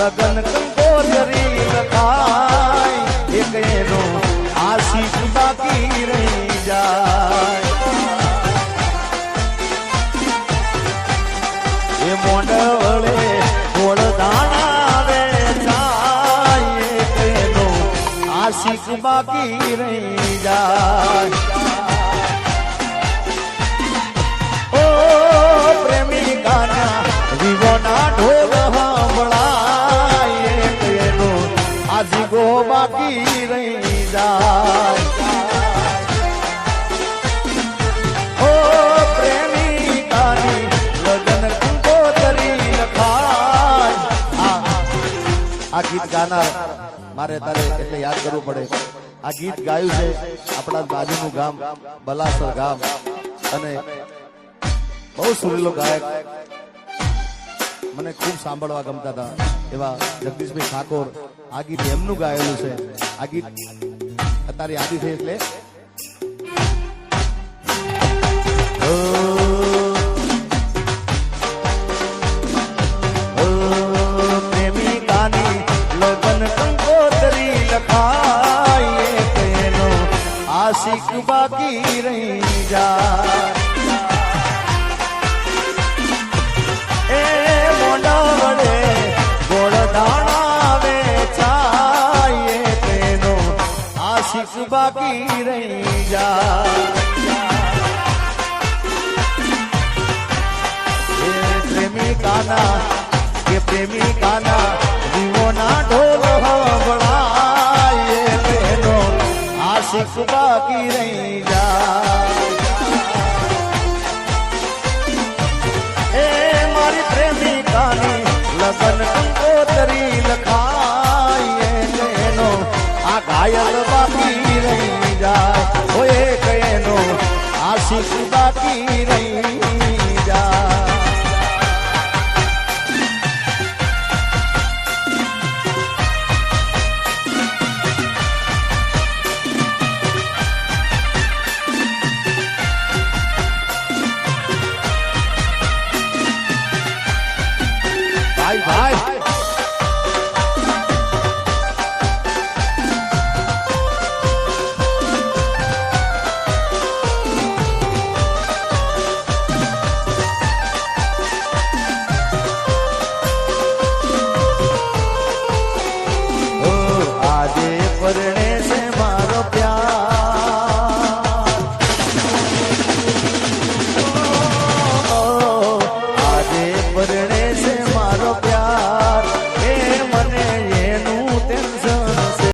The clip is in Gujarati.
લગન કંકોત્રી લખાય. એક એનો આશીષ બાકી રહી જાય. એ મોડવળે ગોળ દાણા વેચાય. એક એનો આશીષ બાકી રહી જાય. ઓ પ્રેમિકાના વિવોના બાકી રહી જાય આ ગીત ગાનાર મારે તારે એટલે યાદ કરવું પડે. આ ગીત ગાયું છે આપણા બાજુનું ગામ, બલાસર ગામ. અને બહુ સુરેલો ગાયક મને ખૂબ સાંભળવા ગમતા હતા એવા જગદીશભાઈ ઠાકોર. આ ગીત એમનું ગાયેલું છે. આ ગીત અત્યારે યાદી થઈ એટલે. બાકી રહી જાય બાકી રહી જા પ્રેમિકાના કે પ્રેમિકાના જીવોના ઢોલ હંભળાય તેનો આશિક બાકી રહી જા લખાય આ ઘાયલ બાકી આશીષ બાકી રહી જાય ભાઈ ભાઈ.